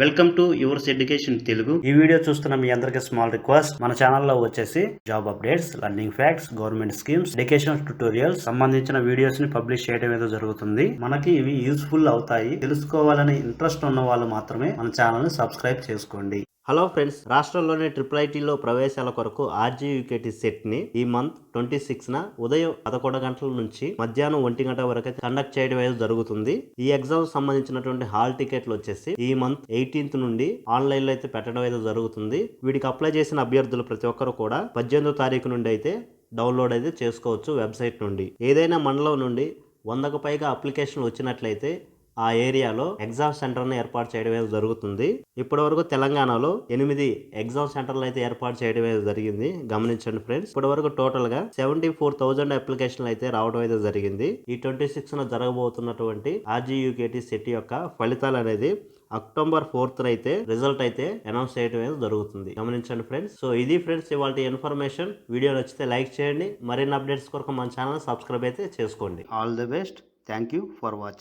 Welcome to yours education Telugu ఈ video చూస్తున్న మీ అందరికీ స్మాల్ రిక్వెస్ట్ మన ఛానల్లో వచ్చేసి job updates learning facts government schemes education tutorials సంబంధించిన వీడియోస్ని పబ్లిష్ చేయడం ఏదో జరుగుతుంది. మనకి ఇవి యూస్ఫుల్ అవుతాయి. తెలుసుకోవాలని ఇంట్రెస్ట్ ఉన్న వాళ్ళు మాత్రమే మన ఛానల్ని సబ్స్క్రైబ్ చేసుకోండి. హలో ఫ్రెండ్స్ రాష్ట్రంలోని ట్రిపుల్ ఐటీలో ప్రవేశాల కొరకు ఆర్జీయూకేటీ సెట్ని ఈ మంత్ ట్వంటీ సిక్స్ న ఉదయం పదకొండు గంటల నుంచి మధ్యాహ్నం ఒంటి గంట వరకు అయితే కండక్ట్ చేయడం అనేది జరుగుతుంది. ఈ ఎగ్జామ్ సంబంధించినటువంటి హాల్ టికెట్లు వచ్చేసి ఈ మంత్ ఎయిటీన్త్ నుండి ఆన్లైన్లో అయితే పెట్టడం అయితే జరుగుతుంది. వీటికి అప్లై చేసిన అభ్యర్థులు ప్రతి ఒక్కరు కూడా పద్దెనిమిదో తారీఖు నుండి అయితే డౌన్లోడ్ అయితే చేసుకోవచ్చు వెబ్సైట్ నుండి. ఏదైనా మండలం నుండి వందకు పైగా అప్లికేషన్లు వచ్చినట్లయితే ఆ ఏరియాలో ఎగ్జామ్ సెంటర్ని ఏర్పాటు చేయడం అనేది జరుగుతుంది. ఇప్పటి వరకు తెలంగాణలో ఎనిమిది ఎగ్జామ్ సెంటర్లు అయితే ఏర్పాటు చేయడం అనేది జరిగింది. గమనించండి ఫ్రెండ్స్. ఇప్పటి వరకు టోటల్గా సెవెంటీ ఫోర్ థౌజండ్ అప్లికేషన్లు అయితే రావడం అయితే జరిగింది. ఈ ట్వంటీ సిక్స్ న జరగబోతున్నటువంటి ఆర్జీయూకేటీ సెట్ యొక్క ఫలితాలు అనేది అక్టోబర్ ఫోర్త్ అయితే రిజల్ట్ అయితే అనౌన్స్ చేయడం అనేది జరుగుతుంది. గమనించండి ఫ్రెండ్స్. సో ఇది ఫ్రెండ్స్ ఇవాళ ఇన్ఫర్మేషన్. వీడియో నచ్చితే లైక్ చేయండి. మరిన్ని అప్డేట్స్ కొరకు మన ఛానల్ సబ్స్క్రైబ్ అయితే చేసుకోండి. All the best thank you for watching